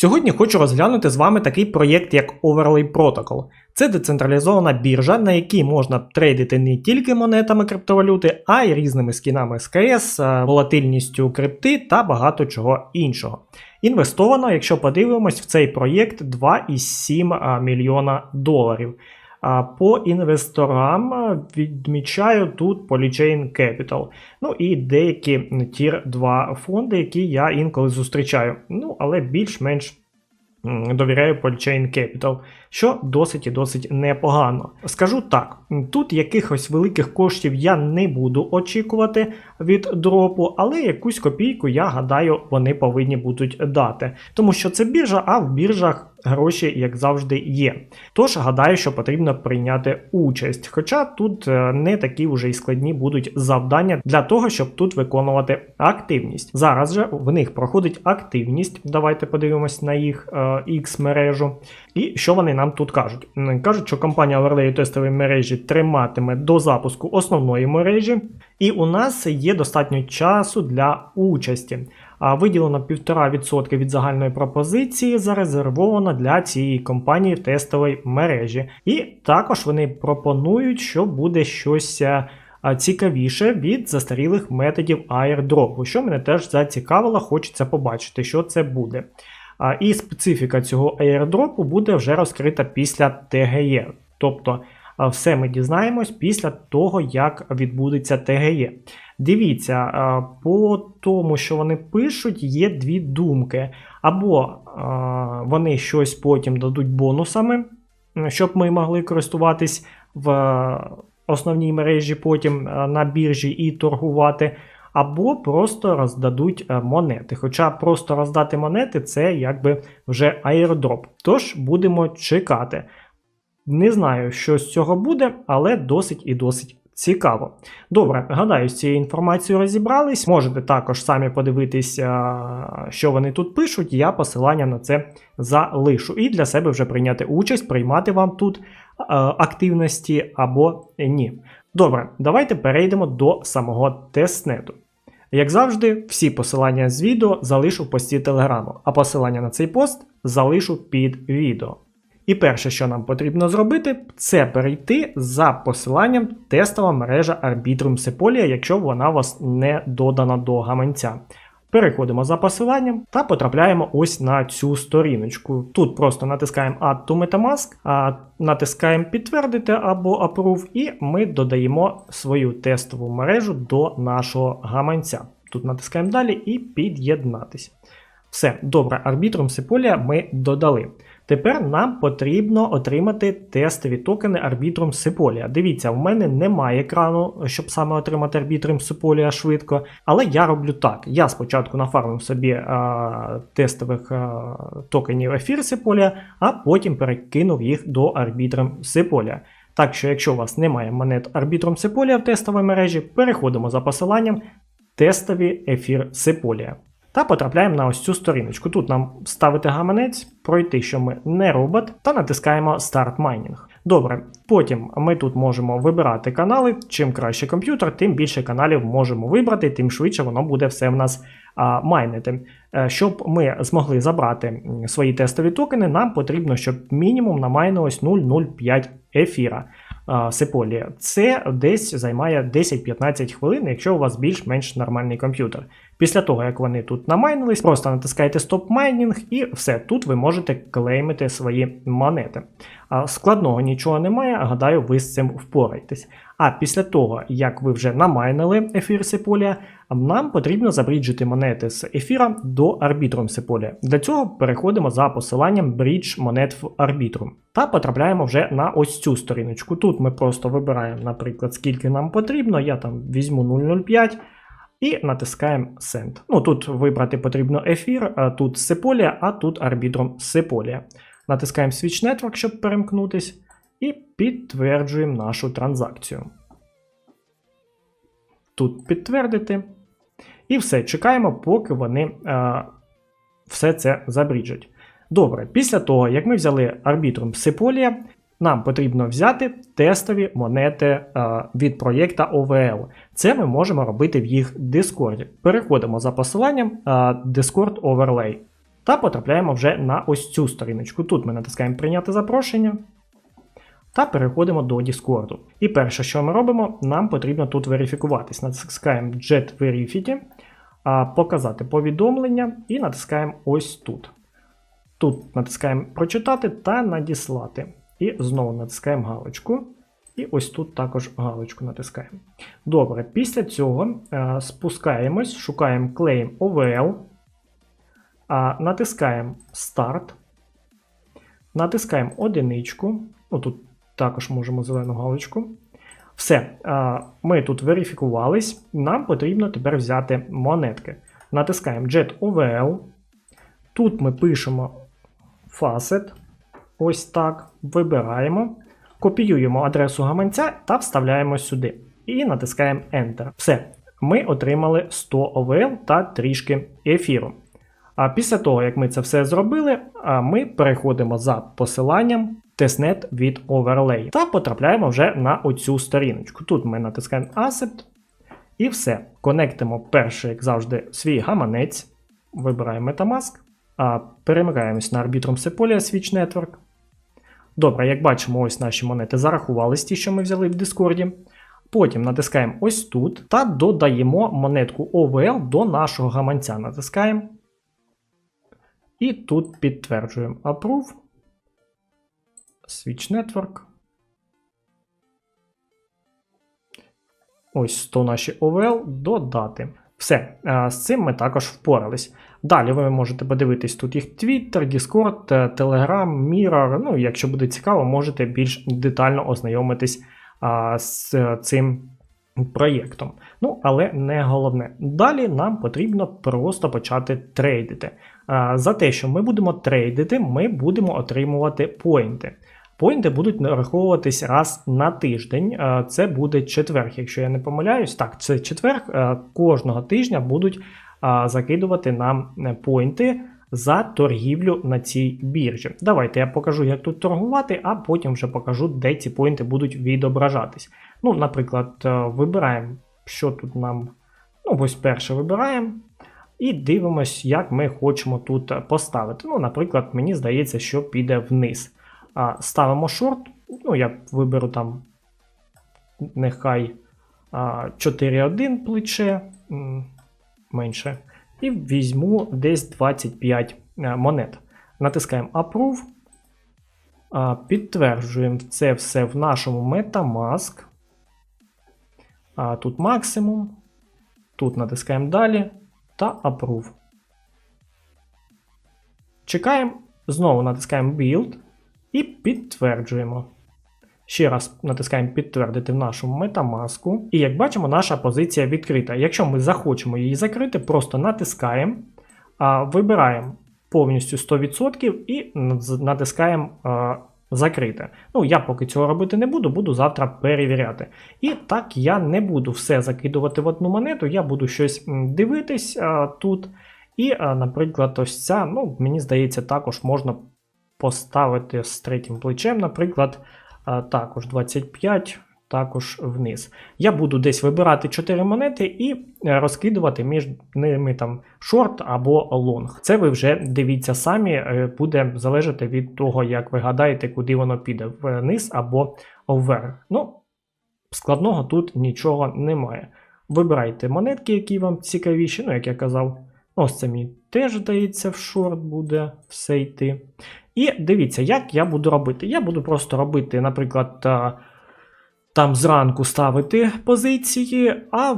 Сьогодні хочу розглянути з вами такий проєкт, як Overlay Protocol. Це децентралізована біржа, на якій можна трейдити не тільки монетами криптовалюти, а й різними скінами з КС, е, волатильністю крипти та багато чого іншого. Інвестовано, якщо подивимось, в цей проєкт 2,7 мільйона доларів. По інвесторам е, відмічаю тут Polychain Capital. Ну і деякі тір 2 фонди, які я інколи зустрічаю. Ну, але більш-менш довіряю Polychain Capital, що досить і досить непогано. Скажу так: тут якихось великих коштів я не буду очікувати від дропу, але якусь копійку, я гадаю, вони повинні будуть дати. Тому що це біржа, а в біржах гроші, як завжди, є. Тож гадаю, що потрібно прийняти участь. Хоча тут е, не такі вже й складні будуть завдання для того, щоб тут виконувати активність. Зараз же в них проходить активність. Давайте подивимось на їх X мережу. І що вони нам тут кажуть? Кажуть, що компанія Overlay тестової мережі триматиме до запуску основної мережі, і у нас є достатньо часу для участі. Виділено 1,5% від загальної пропозиції зарезервовано для цієї компанії в тестовій мережі. І також вони пропонують, що буде щось. е, Цікавіше від застарілих методів airdropу, що мене теж зацікавило, хочеться побачити, що це буде. І специфіка цього airdropу буде вже розкрита після ТГЄ. Тобто а, все ми дізнаємось після того, як відбудеться ТГЄ. Дивіться, а, по тому, що вони пишуть, є дві думки. Або вони щось потім дадуть бонусами, щоб ми могли користуватись в е, основній мережі потім е, на біржі і торгувати. Або просто роздадуть е, монети. Хоча просто роздати монети це якби вже аірдроп. Тож будемо чекати. Не знаю, що з цього буде, але досить і досить цікаво. Добре, гадаю, з цією інформацією розібрались. Можете також самі подивитись, що вони тут пишуть. Я посилання на це залишу. І для себе вже прийняти участь, приймати вам тут а, активності або ні. Добре, давайте перейдемо до самого тестнету. Як завжди, всі посилання з відео залишу в пості телеграму, а посилання на цей пост залишу під відео. І перше, що нам потрібно зробити, це перейти за посиланням тестова мережа Arbitrum Sepolia, якщо вона у вас не додана до гаманця. Переходимо за посиланням та потрапляємо ось на цю сторіночку. Тут просто натискаємо Add to Metamask, а натискаємо підтвердити або Approve, і ми додаємо свою тестову мережу до нашого гаманця. Тут натискаємо далі і під'єднатися. Все, добре, Arbitrum Sepolia ми додали. Тепер нам потрібно отримати тестові токени Arbitrum Sepolia. Дивіться, в мене немає екрану, щоб саме отримати Arbitrum Sepolia швидко. Але я роблю так. Я спочатку нафармив собі а, тестових а, токенів Ефір Sepolia, а потім перекинув їх до Arbitrum Sepolia. Так що, якщо у вас немає монет Arbitrum Sepolia в тестовій мережі, переходимо за посиланням тестові ефір Sepolia. Та потрапляємо на ось цю сторіночку. Тут нам ставити гаманець, пройти, що ми не робот, та натискаємо Start Mining. Добре, потім ми тут можемо вибирати канали. Чим краще комп'ютер, тим більше каналів можемо вибрати, тим швидше воно буде все в нас а, майнити. Е, Щоб ми змогли забрати свої тестові токени, нам потрібно, щоб мінімум намайнилось 0,05 ефіра. а, Сеполія. Це десь займає 10-15 хвилин, якщо у вас більш-менш нормальний комп'ютер. Після того, як вони тут намайнились, просто натискаєте стоп майнінг і все, тут ви можете клеймити свої монети. Складного нічого немає, гадаю, ви з цим впораєтесь. А після того, як ви вже намайнили ефір Сеполія, нам потрібно забріджити монети з ефіра до Arbitrum Сеполія. Для цього переходимо за посиланням Bridge монет в Arbitrum та потрапляємо вже на ось цю сторіночку. Тут ми просто вибираємо, наприклад, скільки нам потрібно. Я там візьму 0,05 і натискаємо Send. Ну тут вибрати потрібно ефір, тут Сеполія, а тут Arbitrum Сеполія. Натискаємо Switch Network, щоб перемкнутись, і підтверджуємо нашу транзакцію. Тут підтвердити. І все, чекаємо, поки вони е, все це забріджать. Добре, після того, як ми взяли Arbitrum Sepolia, нам потрібно взяти тестові монети е, від проєкта OVL. Це ми можемо робити в їх Discord. Переходимо за посиланням е, Discord Overlay та потрапляємо вже на ось цю сторіночку. Тут ми натискаємо прийняти запрошення та переходимо до Discord. І перше, що ми робимо, нам потрібно тут верифікуватись. Натискаємо Jet Verify, а, показати повідомлення і натискаємо ось тут. Тут натискаємо прочитати та надіслати. І знову натискаємо галочку. І ось тут також галочку натискаємо. Добре, після цього е, спускаємось, шукаємо Claim OVL, а, натискаємо Start, натискаємо одиничку. Ну, тут також можемо зелену галочку. Все, а, ми тут верифікувались. Нам потрібно тепер взяти монетки. Натискаємо Jet OVL. Тут ми пишемо Facet. Ось так. Вибираємо. Копіюємо адресу гаманця та вставляємо сюди. І натискаємо Enter. Все. Ми отримали 100 OVL та трішки ефіру. А після того, як ми це все зробили, ми переходимо за посиланням тестнет від Overlay та потрапляємо вже на оцю сторіночку. Тут ми натискаємо Asset і все. Конектимо перший, як завжди, свій гаманець, вибираємо Metamask, перемикаємось на Arbitrum Sepolia Switch Network. Добре, як бачимо, ось наші монети зарахувались ті, що ми взяли в Discord. Потім натискаємо ось тут та додаємо монетку OVL до нашого гаманця. Натискаємо. І тут підтверджуємо Approve. Switch Network. Ось 100 наші OVL додати. Все, з цим ми також впорались. Далі ви можете подивитись тут їх Twitter, Discord, е, Telegram, Mirror. Ну, якщо буде цікаво, можете більш детально ознайомитись а, з е, цим проєктом. Ну, але не головне. Далі нам потрібно просто почати трейдити. За те, що ми будемо трейдити, ми будемо отримувати поінти. Поінти будуть нараховуватись раз на тиждень. Е, Це буде четверг, якщо я не помиляюсь. Так, це четверг. е, Кожного тижня будуть е, закидувати нам поінти за торгівлю на цій біржі. Давайте я покажу, як тут торгувати, а потім вже покажу, де ці поінти будуть відображатись. Ну, наприклад, вибираємо, що тут нам. Ну, ось перше вибираємо. І дивимось, як ми хочемо тут поставити. Ну, наприклад, мені здається, що піде вниз. Ставимо шорт. Ну, я виберу там нехай а, 4,1 плече менше. І візьму десь 25 монет. Натискаємо Approve. Підтверджуємо це все в нашому Metamask. Тут максимум. Тут натискаємо далі та Approve. Чекаємо. Знову натискаємо Build і підтверджуємо. Ще раз натискаємо підтвердити в нашому Metamask. І як бачимо, наша позиція відкрита. Якщо ми захочемо її закрити, просто натискаємо, вибираємо повністю 100% і натискаємо закрити. Ну, я поки цього робити не буду, буду завтра перевіряти. І так я не буду все закидувати в одну монету, я буду щось дивитись тут. І, наприклад, ось ця, ну, мені здається, також можна поставити з третім плечем, наприклад, також 25, також вниз. Я буду десь вибирати 4 монети і е, розкидувати між ними там шорт або лонг. Це ви вже дивіться самі, е, буде залежати від того, як ви гадаєте, куди воно піде вниз або вверх. Ну, складного тут нічого немає. Вибирайте монетки, які вам цікавіші, ну, як я казав. Ось це мені теж здається, в шорт буде все йти. І дивіться, як я буду робити. Я буду просто робити, наприклад, там зранку ставити позиції, а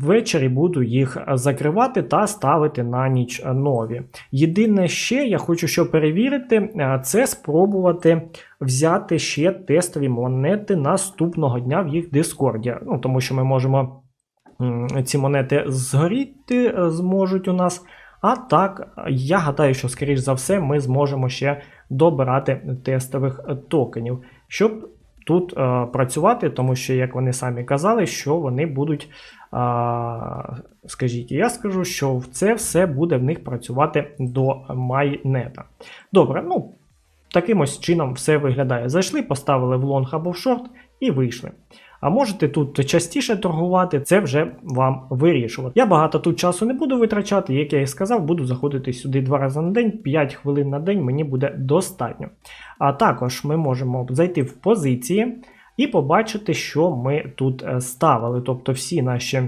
ввечері буду їх закривати та ставити на ніч нові. Єдине ще я хочу що перевірити, е, це спробувати взяти ще тестові монети наступного дня в їх Дискорді. Ну, тому що ми можемо ці монети згоріти е, зможуть у нас. А так, я гадаю, що, скоріш за все, ми зможемо ще добирати тестових е, токенів, щоб тут е, працювати, тому що, як вони самі казали, що вони будуть, а, скажіть, я скажу, що це все буде в них працювати до майнета. Добре, ну, таким ось чином все виглядає. Зайшли, поставили в лонг або в шорт і вийшли. А можете тут частіше торгувати, це вже вам вирішувати. Я багато тут часу не буду витрачати, як я і сказав, буду заходити сюди два рази на день, 5 хвилин на день мені буде достатньо. А також ми можемо зайти в позиції і побачити, що ми тут е, ставили. Тобто всі наші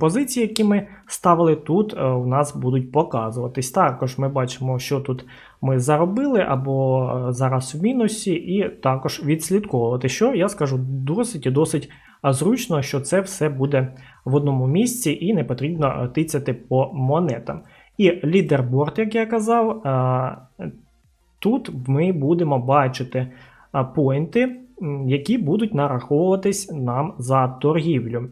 позиції, які ми ставили, тут е, у нас будуть показуватись. Також ми бачимо, що тут ми заробили або е, зараз в мінусі, і також відслідковувати, що я скажу досить і досить зручно, що це все буде в одному місці і не потрібно е, тицяти по монетам. І лідерборд, як я казав, е, тут ми будемо бачити поінти, які будуть нараховуватись нам за торгівлю.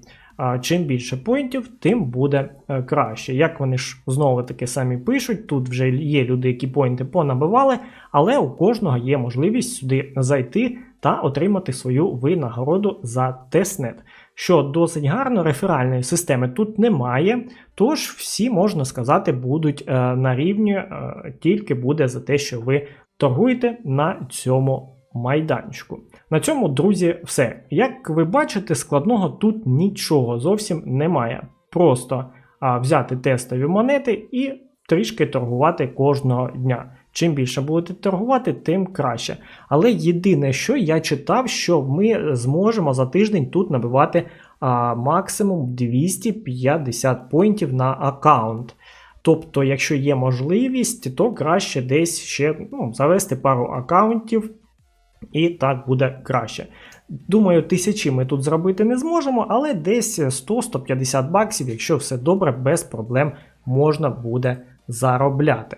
Чим більше поінтів, тим буде е, краще. Як вони ж знову таки самі пишуть, тут вже є люди, які поінти понабивали, але у кожного є можливість сюди зайти та отримати свою винагороду за тестнет. Що досить гарно, реферальної системи тут немає, тож всі, можна сказати, будуть е, на рівні, е, тільки буде за те, що ви торгуєте на цьому майданчику. На цьому, друзі, все. Як ви бачите, складного тут нічого зовсім немає. Просто а, взяти тестові монети і трішки торгувати кожного дня. Чим більше будете торгувати, тим краще. Але єдине, що я читав, що ми зможемо за тиждень тут набивати а, максимум 250 поінтів на аккаунт. Тобто, якщо є можливість, то краще десь ще ну, завести пару аккаунтів, і так буде краще. Думаю, тисячі ми тут зробити не зможемо, але десь 100-150 баксів, якщо все добре, без проблем можна буде заробляти.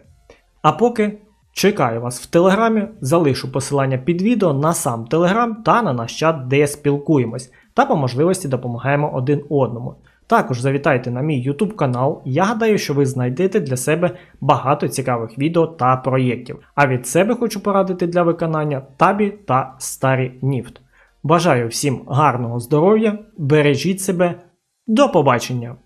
А поки чекаю вас в телеграмі, залишу посилання під відео на сам телеграм та на наш чат, де спілкуємось, та по можливості допомагаємо один одному. Також завітайте на мій YouTube канал, я гадаю, що ви знайдете для себе багато цікавих відео та проєктів. А від себе хочу порадити для виконання табі та старі Ніфт. Бажаю всім гарного здоров'я, бережіть себе, до побачення!